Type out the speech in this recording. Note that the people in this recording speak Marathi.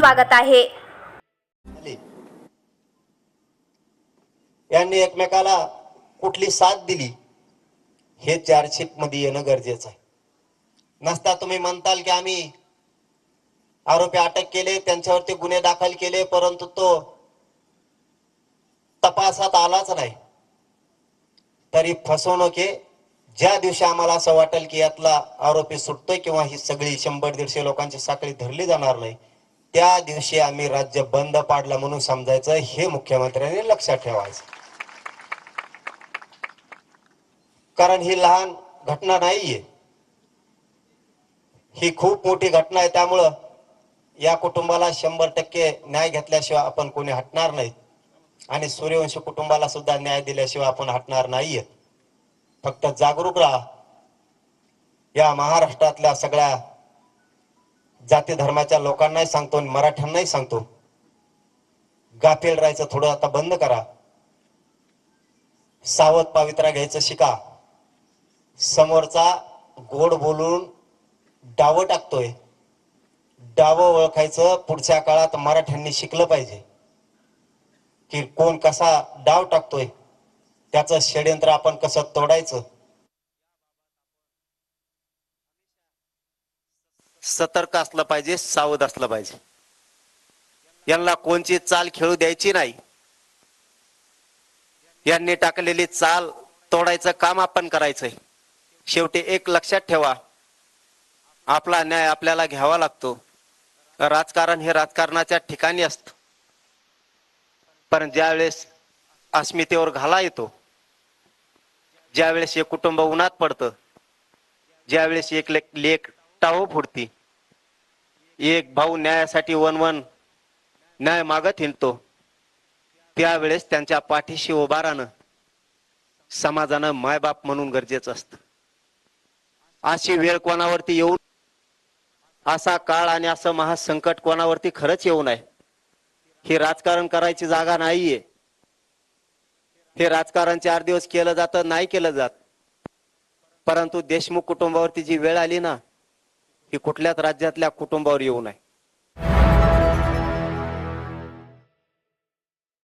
स्वागत आहे. यांनी एकमेकाला कुठली साथ दिली हे चार्जशीटमध्ये येणं गरजेचं आहे. नसता तुम्ही म्हणताल की आम्ही आरोपी अटक केले त्यांच्यावरती गुन्हे दाखल केले परंतु तो तपासात आलाच नाही. तरी फसवणूक हे ज्या दिवशी आम्हाला असं वाटेल की यातला आरोपी सुटतोय किंवा ही सगळी शंभर दीडशे लोकांची साखळी धरली जाणार नाही त्या दिवशी आम्ही राज्य बंद पाडलं म्हणून समजायचं हे मुख्यमंत्र्यांनी लक्षात ठेवायचं. कारण ही लहान घटना नाहीये. ही खूप मोठी घटना आहे त्यामुळं या कुटुंबाला शंभर टक्के न्याय घेतल्याशिवाय आपण कोणी हटणार नाही. आणि सूर्यवंशी कुटुंबाला सुद्धा न्याय दिल्याशिवाय आपण हटणार नाहीये. फक्त जागरूक राहा. या महाराष्ट्रातल्या सगळ्या जाती धर्माच्या लोकांनाही सांगतो आणि मराठ्यांनाही सांगतो. गाफेल राहायचं थोडं आता बंद करा. सावध पावित्रा घ्यायचं शिका. समोरचा गोड बोलून डावं टाकतोय. डावं ओळखायचं पुढच्या काळात मराठ्यांनी शिकलं पाहिजे. की कोण कसा डाव टाकतोय त्याचं षडयंत्र आपण कसं तोडायचं सतर्क असलं पाहिजे सावध असलं पाहिजे. यांना कोणची चाल खेळू द्यायची नाही. यांनी टाकलेली चाल तोडायचं काम आपण करायचंय. शेवटी एक लक्षात ठेवा. आपला न्याय आपल्याला घ्यावा लागतो. राजकारण हे राजकारणाच्या ठिकाणी असत. पण ज्यावेळेस अस्मितेवर घाला येतो ज्यावेळेस हे कुटुंब उन्हात पडतं ज्यावेळेस एक लेख टाहो फुडती. एक भाऊ न्यायासाठी वन वन न्याय मागत हिंडतो. त्यावेळेस त्यांच्या पाठीशी उभा राहणं समाजानं मायबाप म्हणून गरजेचं असतं. अशी वेळ कोणावरती येऊन असा काळ आणि असं महासंकट कोणावरती खरंच येऊ नये. ही राजकारण करायची जागा नाहीये. हे राजकारण चार दिवस केलं जातं नाही केलं जात. परंतु देशमुख कुटुंबावरती जी वेळ आली ना ही कुठल्याच राज्यातल्या कुटुंबावर येऊ नये.